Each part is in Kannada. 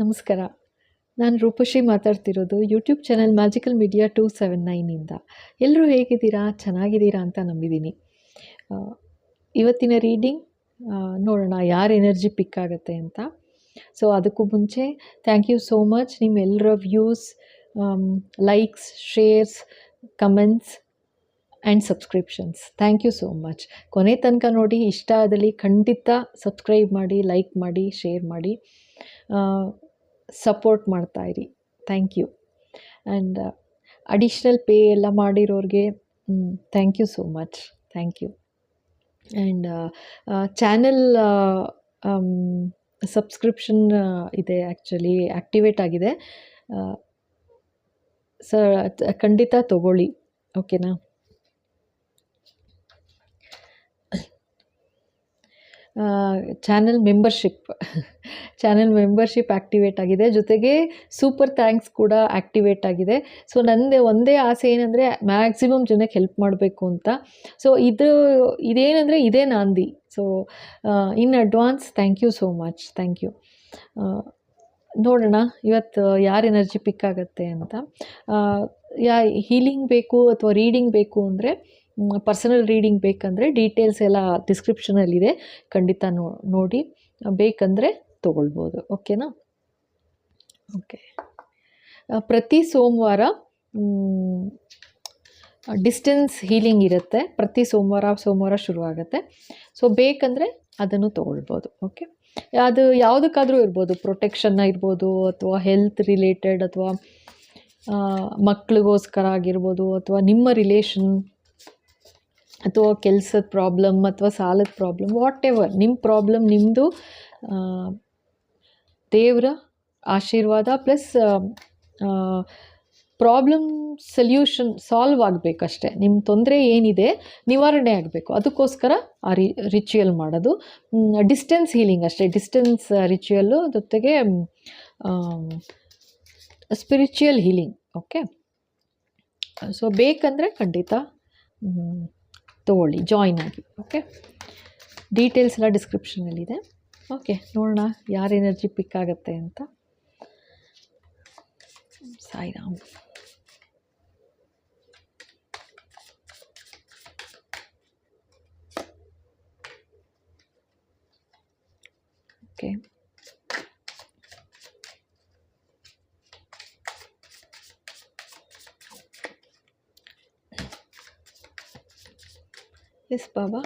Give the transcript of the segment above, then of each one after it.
ನಮಸ್ಕಾರ. ನಾನು ರೂಪಶ್ರೀ ಮಾತಾಡ್ತಿರೋದು YouTube channel magical media two seven ನೈನಿಂದ ಎಲ್ಲರೂ ಹೇಗಿದ್ದೀರಾ? ಚೆನ್ನಾಗಿದ್ದೀರಾ ಅಂತ ನಂಬಿದ್ದೀನಿ. ಇವತ್ತಿನ ರೀಡಿಂಗ್ ನೋಡೋಣ ಯಾರು ಎನರ್ಜಿ ಪಿಕ್ ಆಗುತ್ತೆ ಅಂತ. ಸೊ ಅದಕ್ಕೂ ಮುಂಚೆ ಥ್ಯಾಂಕ್ ಯು ಸೋ ಮಚ್ ನಿಮ್ಮೆಲ್ಲರ views likes shares comments and subscriptions thank you so much ಕೊನೆ ತನಕ ನೋಡಿ ಇಷ್ಟ ಆದಲ್ಲಿ ಖಂಡಿತ ಸಬ್ಸ್ಕ್ರೈಬ್ ಮಾಡಿ ಲೈಕ್ ಮಾಡಿ ಶೇರ್ ಮಾಡಿ. ಸಪೋರ್ಟ್ ಮಾಡ್ತಾ ಇರಿ. Thank you and additional pay ಎಲ್ಲ ಮಾಡಿರೋರಿಗೆ thank you so much thank you and channel subscription ಇದೆ ಆ್ಯಕ್ಚುಲಿ ಆ್ಯಕ್ಟಿವೇಟ್ ಆಗಿದೆ. ಸರ್ ಖಂಡಿತ ತಗೊಳ್ಳಿ. ಓಕೆನಾ channel membership channel membership activate ಆಗಿದೆ. ಜೊತೆಗೆ ಸೂಪರ್ ಥ್ಯಾಂಕ್ಸ್ ಕೂಡ ಆ್ಯಕ್ಟಿವೇಟ್ ಆಗಿದೆ. ಸೊ ನನ್ನದೇ ಒಂದೇ ಆಸೆ ಏನಂದರೆ ಮ್ಯಾಕ್ಸಿಮಮ್ ಜನಕ್ಕೆ ಹೆಲ್ಪ್ ಮಾಡಬೇಕು ಅಂತ. ಸೊ, ಇದು, ಇದೇನಂದರೆ ಇದೇ ನಾಂದಿ. So in advance thank you so much. Thank you. ನೋಡೋಣ ಇವತ್ತು ಯಾರು ಎನರ್ಜಿ ಪಿಕ್ ಆಗುತ್ತೆ ಅಂತ. ಯಾ, ಹೀಲಿಂಗ್ ಬೇಕು ಅಥವಾ ರೀಡಿಂಗ್ ಬೇಕು ಅಂದರೆ ಪರ್ಸನಲ್ ರೀಡಿಂಗ್ ಬೇಕಂದರೆ ಡೀಟೇಲ್ಸ್ ಎಲ್ಲ ಡಿಸ್ಕ್ರಿಪ್ಷನಲ್ಲಿದೆ. ಖಂಡಿತ ನೋಡಿ. ಬೇಕಂದರೆ ತೊಗೊಳ್ಬೋದು ಓಕೆನಾ ಓಕೆ ಪ್ರತಿ ಸೋಮವಾರ ಡಿಸ್ಟೆನ್ಸ್ ಹೀಲಿಂಗ್ ಇರುತ್ತೆ. ಪ್ರತಿ ಸೋಮವಾರ ಸೋಮವಾರ ಶುರುವಾಗುತ್ತೆ. ಸೊ ಬೇಕಂದರೆ ಅದನ್ನು ತೊಗೊಳ್ಬೋದು ಓಕೆ ಅದು ಯಾವುದಕ್ಕಾದರೂ ಇರ್ಬೋದು ಪ್ರೊಟೆಕ್ಷನ್ ಇರ್ಬೋದು, ಅಥವಾ ಹೆಲ್ತ್ ರಿಲೇಟೆಡ್ ಅಥವಾ ಮಕ್ಕಳಿಗೋಸ್ಕರ ಆಗಿರ್ಬೋದು, ಅಥವಾ ನಿಮ್ಮ ರಿಲೇಷನ್ ಅಥವಾ ಕೆಲಸದ ಪ್ರಾಬ್ಲಮ್ ಅಥವಾ ಸಾಲದ ಪ್ರಾಬ್ಲಮ್ ವಾಟ್ ಎವರ್ ನಿಮ್ಮ ಪ್ರಾಬ್ಲಮ್ ನಿಮ್ಮದು ದೇವರ ಆಶೀರ್ವಾದ ಪ್ಲಸ್ ಪ್ರಾಬ್ಲಮ್ ಸೊಲ್ಯೂಷನ್ ಸಾಲ್ವ್ ಆಗಬೇಕಷ್ಟೆ. ನಿಮ್ಮ ತೊಂದರೆ ಏನಿದೆ ನಿವಾರಣೆ ಆಗಬೇಕು. ಅದಕ್ಕೋಸ್ಕರ ಆ ರಿ ರಿಚುಯಲ್ ಮಾಡೋದು. ಡಿಸ್ಟೆನ್ಸ್ ಹೀಲಿಂಗ್ ಅಷ್ಟೇ. ಡಿಸ್ಟೆನ್ಸ್ ರಿಚುಯಲ್ಲು ಜೊತೆಗೆ ಸ್ಪಿರಿಚುಯಲ್ ಹೀಲಿಂಗ್ ಓಕೆ ಸೊ ಬೇಕಂದರೆ ಖಂಡಿತ ತಗೊಳ್ಳಿ. ಜಾಯ್ನ್ ಆಗಿ ಓಕೆ ಡೀಟೇಲ್ಸ್ ಎಲ್ಲ ಡಿಸ್ಕ್ರಿಪ್ಷನಲ್ಲಿದೆ ಓಕೆ ನೋಡೋಣ ಯಾರ ಎನರ್ಜಿ ಪಿಕ್ ಆಗುತ್ತೆ ಅಂತ. Sairam. Okay. Yes Baba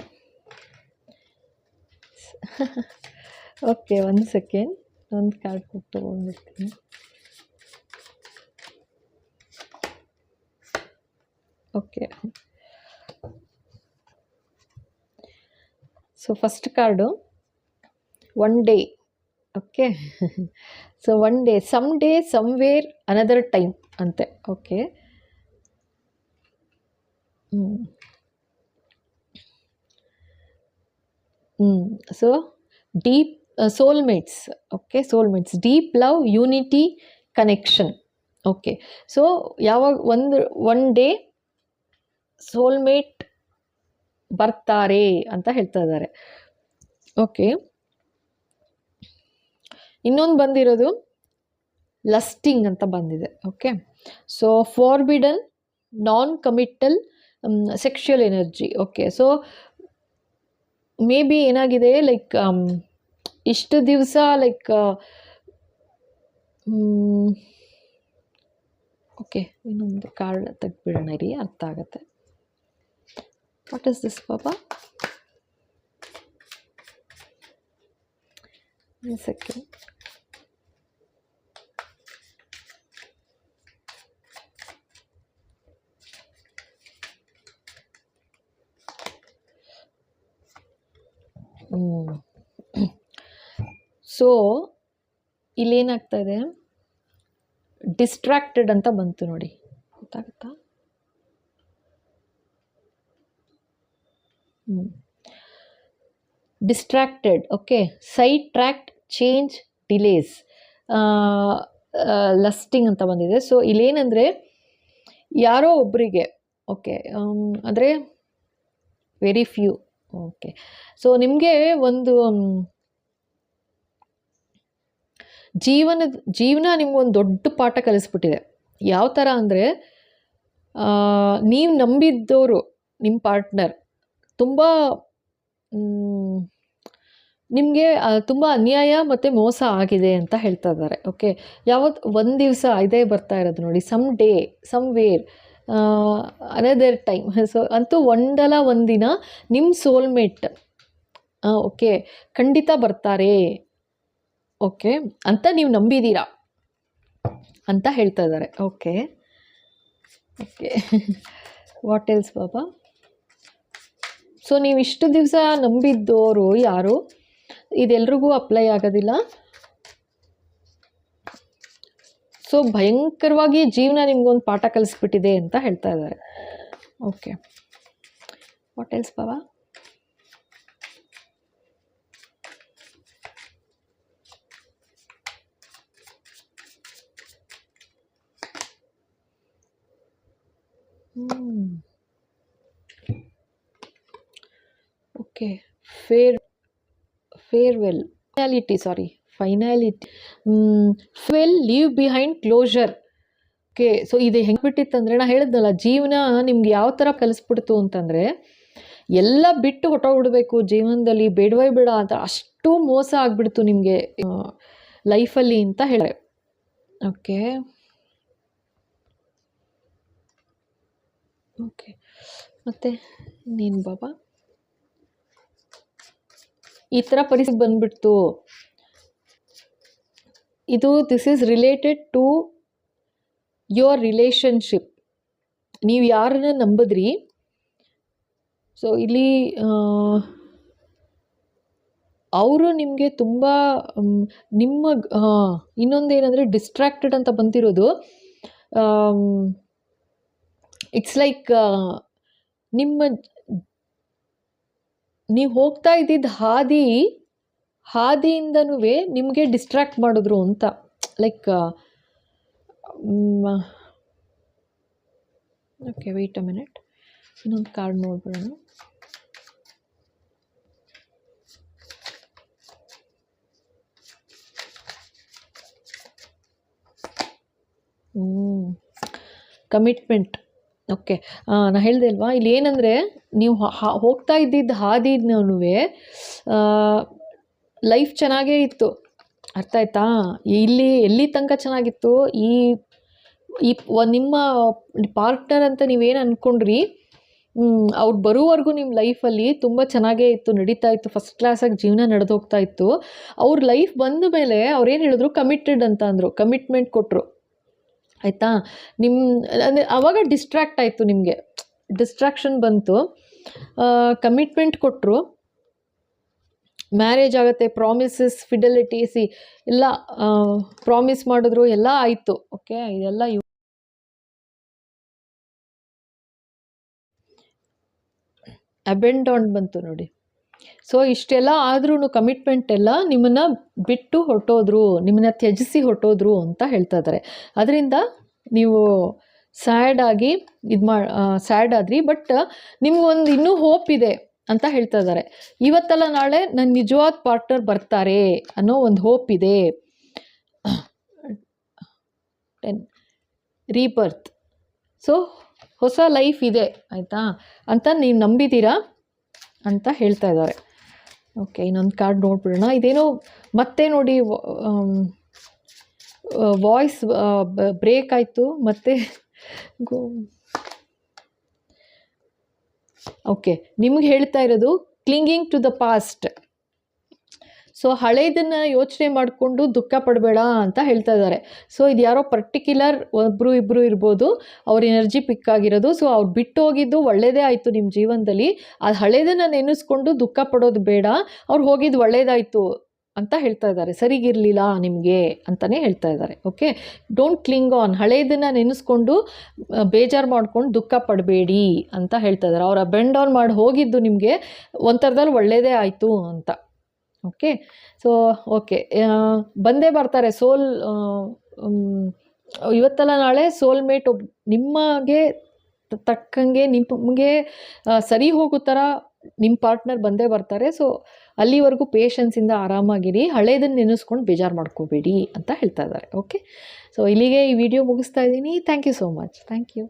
okay ಒಂದು ಸೆಕೆಂಡ್ ಒಂದು ಕಾರ್ಡ್ ಕೊಟ್ಟು ತೊಗೊಂಡ್ಬಿಡ್ತೀನಿ okay so first card one day okay so one day some day somewhere another time ಅಂತೆ okay hmm hmm so deep soulmates okay soulmates deep love unity connection okay so ಯಾವಾಗ ಒಂದು ಒನ್ ಡೇ ಸೋಲ್ಮೇಟ್ ಬರ್ತಾರೆ ಅಂತ ಹೇಳ್ತಾ ಇದ್ದಾರೆ. ಓಕೆ ಇನ್ನೊಂದು ಬಂದಿರೋದು ಲಸ್ಟಿಂಗ್ ಅಂತ ಬಂದಿದೆ. Okay so forbidden non committal sexual energy okay so maybe ಏನಾಗಿದೆ ಲೈಕ್ ಇಷ್ಟು ದಿವಸ ಲೈಕ್ ಓಕೆ ಇನ್ನೊಂದು ಕಾರ್ಡ್ ತೆಗ್ದುಬಿಡೋಣ ರೀ ಅರ್ಥ ಆಗುತ್ತೆ ವಾಟ್ ಇಸ್ ದಿಸ್ ಪಾಪಾ ಸೆಕೆಂಡ್ ಸೊ ಇಲ್ಲೇನಾಗ್ತಾ ಇದೆ? ಡಿಸ್ಟ್ರಾಕ್ಟೆಡ್ ಅಂತ ಬಂತು ನೋಡಿ. ಗೊತ್ತಾಗುತ್ತಾ? ಹ್ಞೂ distracted okay sidetracked change delays lusting ಅಂತ ಬಂದಿದೆ. ಸೊ ಇಲ್ಲೇನಂದರೆ, ಯಾರೋ ಒಬ್ಬರಿಗೆ ಓಕೆ ಅಂದರೆ ವೆರಿ ಫ್ಯೂ ಓಕೆ ಸೊ ನಿಮಗೆ ಒಂದು ಜೀವನದ, ಜೀವನ ನಿಮ್ಗೊಂದು ದೊಡ್ಡ ಪಾಠ ಕಲಿಸ್ಬಿಟ್ಟಿದೆ. ಯಾವ ಥರ ಅಂದರೆ ನೀವು ನಂಬಿದ್ದವರು ನಿಮ್ಮ ಪಾರ್ಟ್ನರ್ ತುಂಬ ನಿಮಗೆ ತುಂಬ ಅನ್ಯಾಯ ಮತ್ತು ಮೋಸ ಆಗಿದೆ ಅಂತ ಹೇಳ್ತಾ ಇದ್ದಾರೆ, ಓಕೆ? ಯಾವತ್ತು ಒಂದು ದಿವಸ ಇದೇ ಬರ್ತಾ ಇರೋದು ನೋಡಿ some day somewhere another time so ಅಂತೂ ಒಂದಲ್ಲ ಒಂದಿನ ನಿಮ್ಮ ಸೋಲ್ಮೇಟ್ ಓಕೆ, ಖಂಡಿತ ಬರ್ತಾರೆ. ಓಕೆ ಅಂತ ನೀವು ನಂಬಿದ್ದೀರಾ ಅಂತ ಹೇಳ್ತಾ ಇದ್ದಾರೆ. Okay okay what else Baba so ನೀವು ಇಷ್ಟು ದಿವಸ ನಂಬಿದ್ದವರು ಯಾರು? ಇದೆಲ್ರಿಗೂ ಅಪ್ಲೈ ಆಗೋದಿಲ್ಲ. ಸೊ ಭಯಂಕರವಾಗಿ ಜೀವನ ನಿಮಗೊಂದು ಪಾಠ ಕಲಿಸ್ಬಿಟ್ಟಿದೆ ಅಂತ ಹೇಳ್ತಾ ಇದ್ದಾರೆ. Okay what else Baba okay. Fair, farewell. Finality, sorry. Finality. Fail leave behind closure. Okay, so ಇದು ಹೆಂಗೆ ಬಿಟ್ಟಿತ್ತಂದರೆ ನಾ ಹೇಳಿದ್ನಲ್ಲ, ಜೀವನ ನಿಮ್ಗೆ ಯಾವ ಥರ ಕಲಿಸ್ಬಿಡ್ತು ಅಂತಂದರೆ, ಎಲ್ಲ ಬಿಟ್ಟು ಹೊಟ್ಟೋಗ್ಬಿಡ್ಬೇಕು ಜೀವನದಲ್ಲಿ, ಬೇಡವೇ ಬೇಡ ಅಂತ ಅಷ್ಟು ಮೋಸ ಆಗಿಬಿಡ್ತು ನಿಮಗೆ ಲೈಫಲ್ಲಿ ಅಂತ ಹೇಳಿ ಓಕೆ. ಓಕೆ. ಮತ್ತು ಇನ್ನೇನು ಬಾಬಾ? ಈ ಥರ ಪರಿಸ್ಥಿತಿ ಬಂದ್ಬಿಡ್ತು. ಇದು this is related to your relationship ನೀವು ಯಾರನ್ನ ನಂಬಿದ್ರಿ? ಸೊ ಇಲ್ಲಿ ಅವರು ನಿಮಗೆ ತುಂಬ ನಿಮ್ಮ ನಿಮ್ಮ ಇನ್ನೊಂದೇನೆಂದರೆ ಡಿಸ್ಟ್ರ್ಯಾಕ್ಟೆಡ್ ಅಂತ ಬಂದಿರೋದು. ಇಟ್ಸ್ ಲೈಕ್ ನಿಮ್ಮ ನೀವು ಹೋಗ್ತಾ ಇದ್ದಿದ್ದ ಹಾದಿ ಹಾದಿಯಿಂದನೂ ನಿಮಗೆ ಡಿಸ್ಟ್ರ್ಯಾಕ್ಟ್ ಮಾಡಿದ್ರು ಅಂತ. Like okay wait a minute ಇನ್ನೊಂದು ಕಾರ್ಡ್ ನೋಡ್ಬಿಡೋಣ. ಕಮಿಟ್ಮೆಂಟ್ ಓಕೆ ನಾನು ಹೇಳಿದೆ ಅಲ್ವಾ? ಇಲ್ಲಿ ಏನಂದರೆ, ನೀವು ಹೋಗ್ತಾ ಇದ್ದಿದ್ದ ಹಾದಿನೂ ಲೈಫ್ ಚೆನ್ನಾಗೇ ಇತ್ತು. ಅರ್ಥ ಆಯ್ತಾ? ಇಲ್ಲಿ, ಎಲ್ಲಿ ತನಕ ಚೆನ್ನಾಗಿತ್ತು? ಈ ಈ ನಿಮ್ಮ ಪಾರ್ಟ್ನರ್ ಅಂತ ನೀವೇನು ಅಂದ್ಕೊಂಡ್ರಿ ಅವ್ರು ಬರೋವರೆಗೂ ನಿಮ್ಮ ಲೈಫಲ್ಲಿ ತುಂಬ ಚೆನ್ನಾಗೇ ಇತ್ತು, ನಡೀತಾ ಇತ್ತು ಫಸ್ಟ್ ಕ್ಲಾಸಾಗಿ ಜೀವನ ನಡೆದೋಗ್ತಾ ಇತ್ತು. ಅವ್ರ ಲೈಫ್ ಬಂದ ಮೇಲೆ ಅವ್ರೇನು ಹೇಳಿದ್ರು? ಕಮಿಟೆಡ್ ಅಂತ ಅಂದರು. ಕಮಿಟ್ಮೆಂಟ್ ಕೊಟ್ಟರು ಆಯಿತಾ? ನಿಮ್ಮ ಅಂದರೆ ಆವಾಗ ಡಿಸ್ಟ್ರ್ಯಾಕ್ಟ್ ಆಯಿತು ನಿಮಗೆ. ಡಿಸ್ಟ್ರಾಕ್ಷನ್ ಬಂತು. ಕಮಿಟ್ಮೆಂಟ್ ಕೊಟ್ಟರು ಮ್ಯಾರೇಜ್ ಆಗುತ್ತೆ ಪ್ರಾಮಿಸಸ್ ಫಿಡೆಲಿಟಿ ಸಿ ಎಲ್ಲ ಪ್ರಾಮಿಸ್ ಮಾಡಿದ್ರು, ಎಲ್ಲ ಆಯಿತು. ಓಕೆ ಇದೆಲ್ಲ ಇವ್ ಅಬೆಂಡಾನ್ ಬಂತು ನೋಡಿ. ಸೊ ಇಷ್ಟೆಲ್ಲ ಆದ್ರೂ ಕಮಿಟ್ಮೆಂಟ್ ಎಲ್ಲ ನಿಮ್ಮನ್ನು ಬಿಟ್ಟು ಹೊರಟೋದ್ರು, ನಿಮ್ಮನ್ನ ತ್ಯಜಿಸಿ ಹೊರಟೋದ್ರು ಅಂತ ಹೇಳ್ತಾ ಇದ್ದಾರೆ. ಅದರಿಂದ ನೀವು ಸ್ಯಾಡ್ ಆಗಿ ಇದು ಮಾ ಸ್ಯಾಡ್ ಆದ್ರಿ ಬಟ್ ನಿಮ್ಗೊಂದು ಇನ್ನೂ ಹೋಪ್ ಇದೆ ಅಂತ ಹೇಳ್ತಾ ಇದ್ದಾರೆ. ಇವತ್ತಲ್ಲ ನಾಳೆ ನನ್ನ ನಿಜವಾದ ಪಾರ್ಟ್ನರ್ ಬರ್ತಾರೆ ಅನ್ನೋ ಒಂದು ಹೋಪ್ ಇದೆ. ಟೆನ್ ರೀಬರ್ತ್ ಸೊ ಹೊಸ ಲೈಫ್ ಇದೆ, ಆಯಿತಾ? ಅಂತ ನೀವು ನಂಬಿದ್ದೀರಾ ಅಂತ ಹೇಳ್ತಾ ಇದ್ದಾರೆ. ಓಕೆ ಇನ್ನೊಂದು ಕಾರ್ಡ್ ನೋಡ್ಬಿಡೋಣ. ಇದೇನೋ ಮತ್ತೆ ನೋಡಿ ವಾಯ್ಸ್ ಬ್ರೇಕ್ ಆಯಿತು, ಮತ್ತೆ ಓಕೆ ನಿಮ್ಗೆ ಹೇಳ್ತಾ ಇರೋದು clinging to the past so ಹಳೇದನ್ನು ಯೋಚನೆ ಮಾಡಿಕೊಂಡು ದುಃಖ ಪಡಬೇಡ ಅಂತ ಹೇಳ್ತಾ ಇದ್ದಾರೆ. ಸೊ ಇದು ಯಾರೋ ಪರ್ಟಿಕ್ಯುಲರ್ ಒಬ್ಬರು ಇಬ್ಬರು ಇರ್ಬೋದು, ಅವ್ರ ಎನರ್ಜಿ ಪಿಕ್ ಆಗಿರೋದು. ಸೊ ಅವ್ರು ಬಿಟ್ಟು ಹೋಗಿದ್ದು ಒಳ್ಳೆಯದೇ ಆಯಿತು ನಿಮ್ಮ ಜೀವನದಲ್ಲಿ. ಅದು ಹಳೇದನ್ನು ನೆನೆಸ್ಕೊಂಡು ದುಃಖ ಪಡೋದು ಬೇಡ, ಅವ್ರು ಹೋಗಿದ್ದು ಒಳ್ಳೇದಾಯಿತು ಅಂತ ಹೇಳ್ತಾ ಇದ್ದಾರೆ. ಸರಿಗಿರಲಿಲ್ಲ ನಿಮಗೆ ಅಂತಲೇ ಹೇಳ್ತಾ ಇದ್ದಾರೆ. ಓಕೆ ಡೋಂಟ್ ಕ್ಲಿಂಗ್ ಆನ್ ಹಳೇದನ್ನು ನೆನೆಸ್ಕೊಂಡು ಬೇಜಾರು ಮಾಡ್ಕೊಂಡು ದುಃಖ ಪಡಬೇಡಿ ಅಂತ ಹೇಳ್ತಾ ಇದ್ದಾರೆ. ಅವ್ರು ಬೆಂಡ್ ಆನ್ ಮಾಡಿ ಹೋಗಿದ್ದು ನಿಮಗೆ ಒಂಥರದಲ್ಲಿ ಒಳ್ಳೆಯದೇ ಆಯಿತು ಅಂತ. ಓಕೆ? So, okay. ಬಂದೇ ಬರ್ತಾರೆ. ಸೋಲ್ ಇವತ್ತಲ್ಲ ನಾಳೆ ಸೋಲ್ಮೇಟ್ ಒಬ್ ನಿಮಗೆ ತಕ್ಕಂಗೆ ನಿಮಗೆ ಸರಿ ಹೋಗೋ ಥರ ನಿಮ್ಮ ಪಾರ್ಟ್ನರ್ ಬಂದೇ ಬರ್ತಾರೆ. ಸೊ, ಅಲ್ಲಿವರೆಗೂ ಪೇಷನ್ಸಿಂದ ಆರಾಮಾಗಿರಿ. ಹಳೇದನ್ನು ನೆನೆಸ್ಕೊಂಡು ಬೇಜಾರು ಮಾಡ್ಕೋಬೇಡಿ ಅಂತ ಹೇಳ್ತಾ ಇದ್ದಾರೆ. ಓಕೆ? ಸೊ, ಇಲ್ಲಿಗೆ ಈ ವಿಡಿಯೋ ಮುಗಿಸ್ತಾ ಇದ್ದೀನಿ. Thank you so much thank you